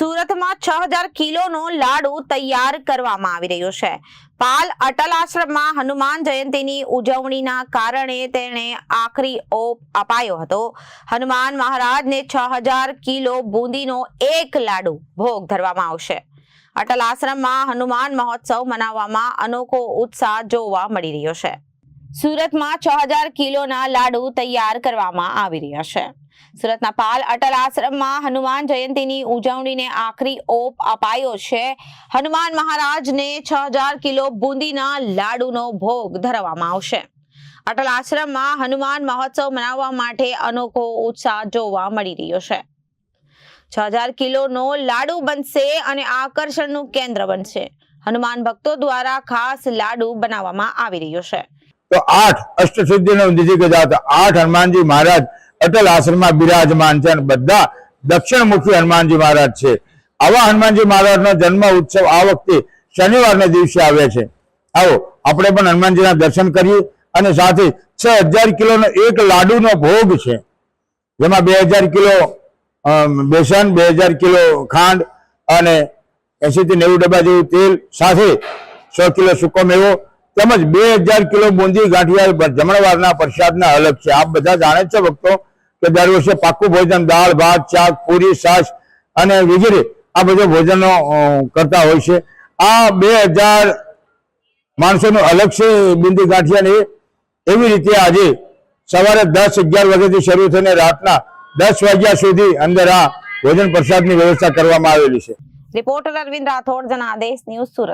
સુરતમાં છ હજાર કિલોનો લાડુ તૈયાર કરવામાં આવી રહ્યો છે. પાલ અટલ આશ્રમમાં હનુમાન જયંતીની ઉજવણીના કારણે તેણે આખરી ઓપ અપાયો હતો. હનુમાન મહારાજને છ હજાર કિલો બુંદીનો એક લાડુ ભોગ ધરવામાં આવશે. અટલ આશ્રમમાં હનુમાન મહોત્સવ મનાવવામાં અનોખો ઉત્સાહ જોવા મળી રહ્યો છે. સુરતમાં છ હજાર કિલોના લાડુ તૈયાર કરવામાં આવી રહ્યા છે. સુરતના પાલ અટલ આશ્રમમાં હનુમાન જયંતીની ઉજવણીને આખરી ઓપ અપાયો છે. હનુમાન મહારાજને છ હજાર કિલો બુંદીના લાડુનો ભોગ ધરવામાં આવશે. અટલ આશ્રમમાં હનુમાન મહોત્સવ મનાવવા માટે અનોખો ઉત્સાહ જોવા મળી રહ્યો છે. છ હજાર કિલોનો લાડુ બનશે અને આકર્ષણનું કેન્દ્ર બનશે. હનુમાન ભક્તો દ્વારા ખાસ લાડુ બનાવવામાં આવી રહ્યો છે. તો આઠ અષ્ટસિદ્ધિનો નિધિ હતા આઠ હનુમાનજી મહારાજ અટલ આશ્રમમાં બિરાજમાન છે અને બધા દક્ષિણમુખી હનુમાનજી મહારાજ છે. આવા હનુમાનજી મહારાજનો જન્મ ઉત્સવ આ વખતે શનિવારના દિવસે આવે છે. આવો, આપણે પણ હનુમાનજીના દર્શન કરીએ અને સાથે છ હજાર કિલોનો એક લાડુનો ભોગ છે. જેમાં બે હજાર કિલો બેસન, બે હજાર કિલો ખાંડ અને એસી થી નેવું ડબ્બા જેવું તેલ, સાથે સો કિલો સૂકો મેવો તેમજ બે હજાર કિલો બુંદી ગાંઠિયા જમણવારના પ્રસાદના અલગ છે. આપ બધા જાણે છે ભક્તો કે દર વર્ષે પાકું ભોજન, દાળ, ભાત, શાક, પૂરી, છાશ અને વગેરે આ બધા ભોજનો કરતા હોય છે. આ બે હજાર માણસોનું અલગ છે બુંદી ગાંઠિયાને એવી રીતે આજે સવારે દસ અગિયાર વાગ્યાથી શરૂ થઈને રાતના દસ વાગ્યા સુધી અંદર આ ભોજન પ્રસાદની વ્યવસ્થા કરવામાં આવેલી છે. Reporter Arvind Rathod, Janadesh news Surat.